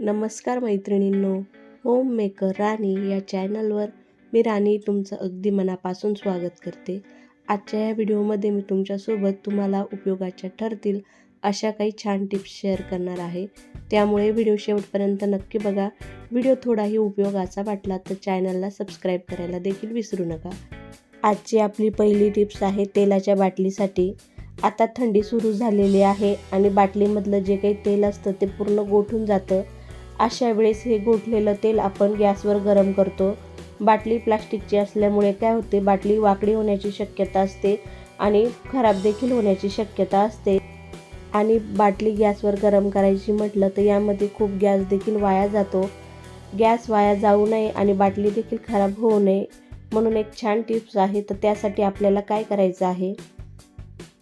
नमस्कार मैत्रिणींनो home maker राणी या चॅनलवर मी राणी तुमचं अगदी मनापासून स्वागत करते. आजच्या या व्हिडिओमध्ये मी तुमच्यासोबत तुम्हाला उपयोगाच्या ठरतील अशा काही छान टिप्स शेअर करणार आहे. त्यामुळे व्हिडिओ शेवटपर्यंत नक्की बघा. व्हिडिओ थोडाही उपयोगाचा वाटला तर चॅनलला सबस्क्राईब करायला देखील विसरू नका. आजची आपली पहिली टिप्स आहे तेलाच्या बाटलीसाठी. आता थंडी सुरू झालेली आहे आणि बाटलीमधलं जे काही तेल असतं ते पूर्ण गोठून जातं. अशा वेळेस हे गोठलेलं तेल आपण गॅसवर गरम करतो. बाटली प्लास्टिकची असल्यामुळे काय होते बाटली वाकडी होण्याची शक्यता असते आणि खराब देखील होण्याची शक्यता असते. आणि बाटली गॅसवर गरम करायची म्हटलं तर यामध्ये खूप गॅस देखील वाया जातो. गॅस वाया जाऊ नये आणि बाटली देखील खराब होऊ नये. म्हणून एक छान टिप्स आहे. तर त्यासाठी आपल्याला काय करायचं आहे?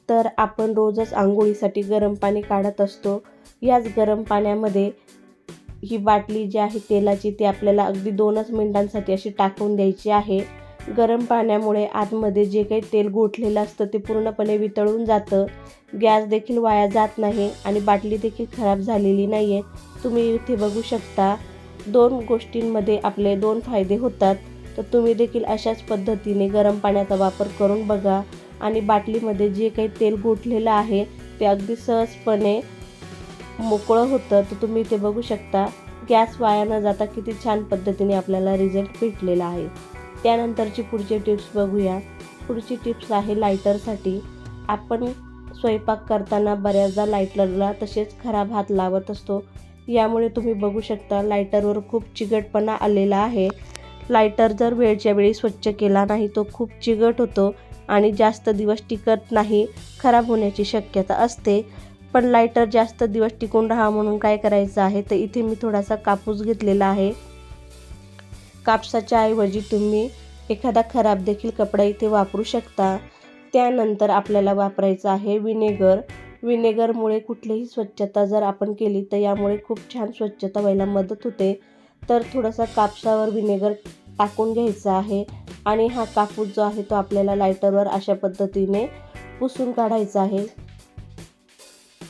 तर आपण रोजच आंघोळीसाठी गरम पाणी काढत असतो. याच गरम पाण्यामध्ये ही बाटली जी आहे तेलाची ती आपल्याला अगदी दोनच मिनिटांसाठी अशी टाकून द्यायची आहे. गरम पाण्यामुळे आतमध्ये जे काही तेल गोठलेलं असतं ते पूर्णपणे वितळून जातं. गॅस देखील वाया जात नाही आणि बाटली देखील खराब झालेली नाही आहे तुम्ही इथे बघू शकता दोन गोष्टींमध्ये आपले दोन फायदे होतात. तर तुम्ही देखील अशाच पद्धतीने गरम पाण्याचा वापर करून बघा. आणि बाटलीमध्ये जे काही तेल गोठलेलं आहे ते अगदी सहजपणे मोकळं होतं. तर तुम्ही ते बघू शकता गॅस वाया न जाता किती छान पद्धतीने आपल्याला रिझल्ट भेटलेला आहे. त्यानंतरची पुढची टिप्स बघूया. पुढची टिप्स आहे लायटरसाठी आपण स्वयंपाक करताना बऱ्याचदा लायटरला तसेच खराब हात लावत असतो. यामुळे तुम्ही बघू शकता लायटरवर खूप चिकटपणा आलेला आहे. लायटर जर वेळच्या वेळी स्वच्छ केला नाही तो खूप चिकट होतो आणि जास्त दिवस टिकत नाही खराब होण्याची शक्यता असते. पण लायटर जास्त दिवस टिकून राहा म्हणून काय करायचं आहे? तर इथे मी थोडासा कापूस घेतलेला आहे. कापसाच्या ऐवजी तुम्ही एखादा खराब देखील कपडा इथे वापरू शकता. त्यानंतर आपल्याला वापरायचं आहे विनेगर. विनेगरमुळे कुठलीही स्वच्छता जर आपण केली तर यामुळे खूप छान स्वच्छता व्हायला मदत होते. तर थोडासा कापसावर विनेगर टाकून घ्यायचा आहे. आणि हा कापूस जो आहे तो आपल्याला लायटरवर अशा पद्धतीने पुसून काढायचा आहे.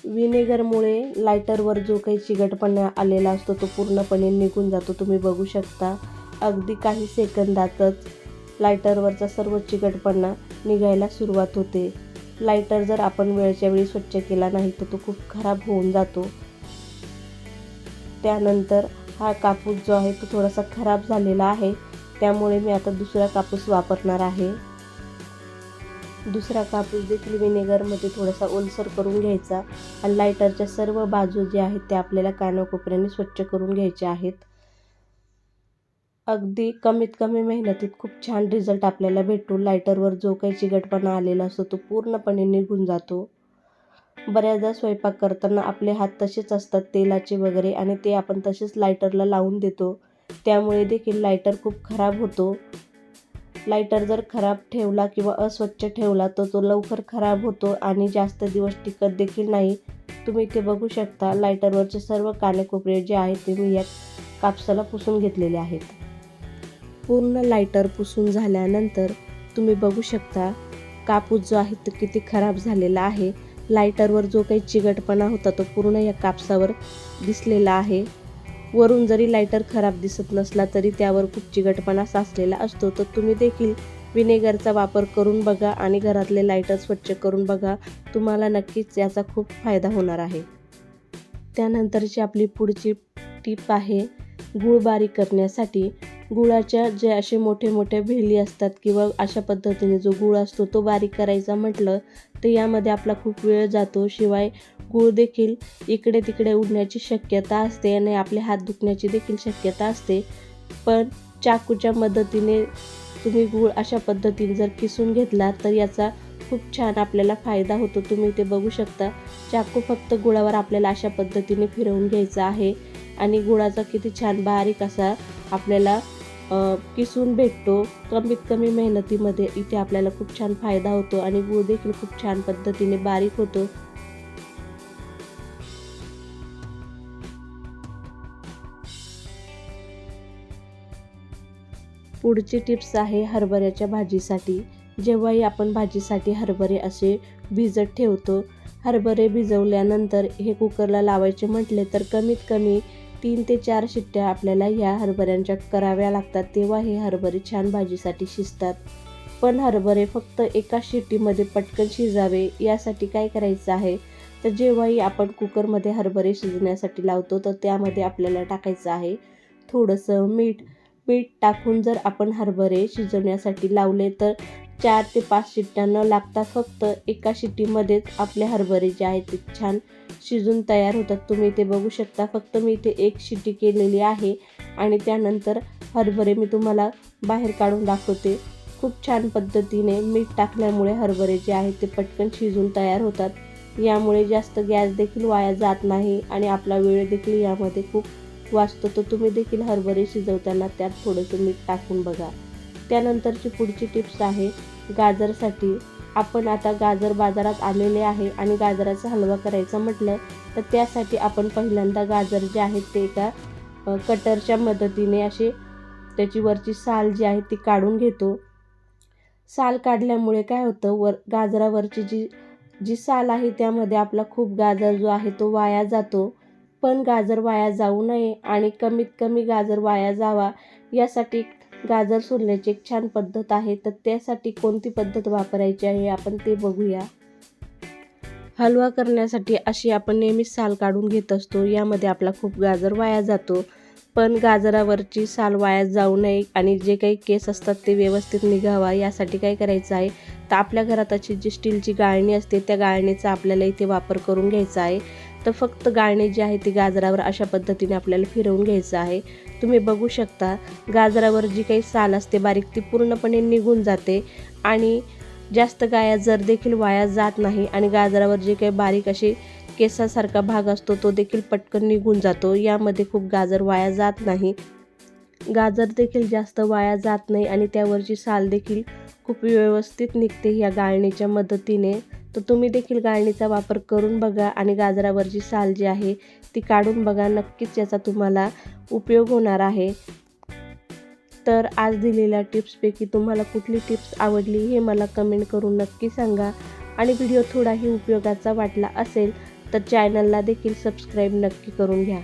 विनेगरमुळे लायटरवर जो काही चिकटपणा आलेला असतो तो पूर्णपणे निघून जातो. तुम्ही बघू शकता. अगदी काही सेकंदातच लायटरवरचा सर्व चिकटपणा निघायला सुरुवात होते. लायटर जर आपण वेळच्या वेळी स्वच्छ केला नाही तर तो खूप खराब होऊन जातो. त्यानंतर हा कापूस जो आहे तो थोडासा खराब झालेला आहे. त्यामुळे मी आता दुसरा कापूस वापरणार आहे. दुसरा कापूस देखील विनेगरमध्ये थोडासा ओलसर करून घ्यायचा आणि लायटरच्या सर्व बाजू जे आहेत त्या आपल्याला कानाकोपऱ्याने स्वच्छ करून घ्यायच्या आहेत. अगदी कमीत कमी मेहनतीत खूप छान रिझल्ट आपल्याला भेटतो. लायटरवर जो काही चिकटपणा आलेला असतो तो पूर्णपणे निघून जातो. बऱ्याचदा स्वयंपाक करताना आपले हात तसेच असतात तेलाचे वगैरे आणि ते आपण तसेच लायटरला लावून देतो. त्यामुळे देखील लायटर खूप खराब होतो. लायटर जर खराब ठेवला किंवा अस्वच्छ ठेवला तर तो लवकर खराब होतो आणि जास्त दिवस टिकत देखील नाही. तुम्ही इथे बघू शकता लायटरवरचे सर्व कानेकोपरे जे आहेत ते मी या कापसाला पुसून घेतलेले आहेत. पूर्ण लायटर पुसून झाल्यानंतर तुम्ही बघू शकता कापूस जो आहे तो किती खराब झालेला आहे. लायटरवर जो काही चिकटपणा होता तो पूर्ण या कापसावर दिसलेला आहे. वरून जरी लायटर खराब दिसत नसला तरी त्यावर खूप चिकटपणा साचलेला असतो. तर तुम्ही देखील विनेगरचा वापर करून बघा आणि घरातले लायटर स्वच्छ करून बघा. तुम्हाला नक्कीच याचा खूप फायदा होणार आहे. त्यानंतरची आपली पुढची टीप आहे गूळ बारीक करण्यासाठी. गुळाच्या जे असे मोठे मोठे भेली असतात किंवा अशा पद्धतीने जो गूळ असतो तो बारीक करायचा म्हटलं तर यामध्ये आपला खूप वेळ जातो. शिवाय गूळ देखील इकडे तिकडे उडण्याची शक्यता असते आणि आपले हात दुखण्याची देखील शक्यता असते. पण चाकूच्या मदतीने तुम्ही गूळ अशा पद्धतीने जर किसून घेतला तर याचा खूप छान आपल्याला फायदा होतो. तुम्ही ते बघू शकता. चाकू फक्त गुळावर आपल्याला अशा पद्धतीने फिरवून घ्यायचा आहे आणि गुळाचा किती छान बारीक असा आपल्याला किसून भेटतो. कमीत कमी मेहनतीमध्ये इथे आपल्याला खूप छान फायदा होतो आणि गूळ देखील खूप छान पद्धतीने बारीक होतो. पुढची टिप्स आहे हरभऱ्याच्या भाजीसाठी. जेव्हाही आपण भाजीसाठी हरभरे असे भिजत ठेवतो हरभरे भिजवल्यानंतर हे कुकरला लावायचे म्हटले तर कमीत कमी तीन ते चार शिट्ट्या आपल्याला ह्या हरभऱ्यांच्या कराव्या लागतात तेव्हा हे हरभरे छान भाजीसाठी शिजतात. पण हरभरे फक्त एका शिट्टीमध्ये पटकन शिजावे यासाठी काय करायचं आहे? तर जेव्हाही आपण कुकरमध्ये हरभरे शिजण्यासाठी लावतो तर त्यामध्ये आपल्याला टाकायचं आहे थोडंसं मीठ. मीठ टाकून जर आपण हरभरे शिजवण्यासाठी लावले तर चार ते पाच शिट्ट्या न लागता फक्त एका शिट्टीमध्येच आपले हरभरे जे आहेत ते छान शिजून तयार होतात. तुम्ही ते बघू शकता फक्त मी इथे एक शिट्टी केलेली आहे आणि त्यानंतर हरभरे मी तुम्हाला बाहेर काढून दाखवते. खूप छान पद्धतीने मीठ टाकल्यामुळे हरभरे जे आहेत ते पटकन शिजून तयार होतात. यामुळे जास्त गॅस देखील वाया जात नाही आणि आपला वेळ देखील यामध्ये खूप वाचतो. तर तुम्ही देखील हरभरे शिजवताना त्यात थोडंसं मीठ टाकून बघा. त्यानंतरची पुढची टिप्स आहे गाजरसाठी. आपण आता गाजर बाजारात आलेले आहे आणि गाजराचा हलवा करायचा म्हटलं तर त्यासाठी आपण पहिल्यांदा गाजर जे आहेत ते एका कटरच्या मदतीने असे त्याची वरची साल जी आहे ती काढून घेतो. साल काढल्यामुळे काय होतं वर गाजरावरची जी जी साल आहे त्यामध्ये आपला खूप गाजर जो आहे तो वाया जातो. पण गाजर वाया जाऊ नये आणि कमीत कमी गाजर वाया जावा यासाठी गाजर सोलण्याची एक छान पद्धत आहे तर त्यासाठी कोणती पद्धत वापरायची आहे आपण ते बघूया. हलवा करण्यासाठी अशी आपण नेहमीच साल काढून घेत असतो यामध्ये आपला खूप गाजर वाया जातो. पण गाजरावरची साल वाया जाऊ नये आणि जे काही केस असतात ते व्यवस्थित निघावा यासाठी काय करायचं आहे? तर आपल्या घरात अशी जी स्टीलची गाळणी असते त्या गाळणीचा आपल्याला इथे वापर करून घ्यायचा आहे. तर फक्त गाळणी जी आहे ती गाजरावर अशा पद्धतीने आपल्याला फिरवून घ्यायचं आहे. तुम्ही बघू शकता गाजरावर जी काही साल असते बारीक ती पूर्णपणे निघून जाते आणि जास्त गाया जर देखील वाया जात नाही आणि गाजरावर जे काही बारीक असे केसासारखा भाग असतो तो देखील पटकन निघून जातो यामध्ये खूप गाजर वाया जात नाही. गाजर देखील जास्त वाया जात नाही आणि त्यावरची साल देखील खूप व्यवस्थित निघते या गाळणीच्या मदतीने. तर तुम्ही देखील गाळणीचा वापर करून बघा आणि गाजरावरची साल जी आहे ती काढून बघा नक्कीच याचा तुम्हाला उपयोग होणार आहे. तर आज दिलेल्या टिप्सपैकी तुम्हाला कुठली टिप्स आवडली हे मला कमेंट करून नक्की सांगा. आणि व्हिडिओ थोडाही उपयोगाचा वाटला असेल तर चॅनलला देखील सबस्क्राईब नक्की करून घ्या.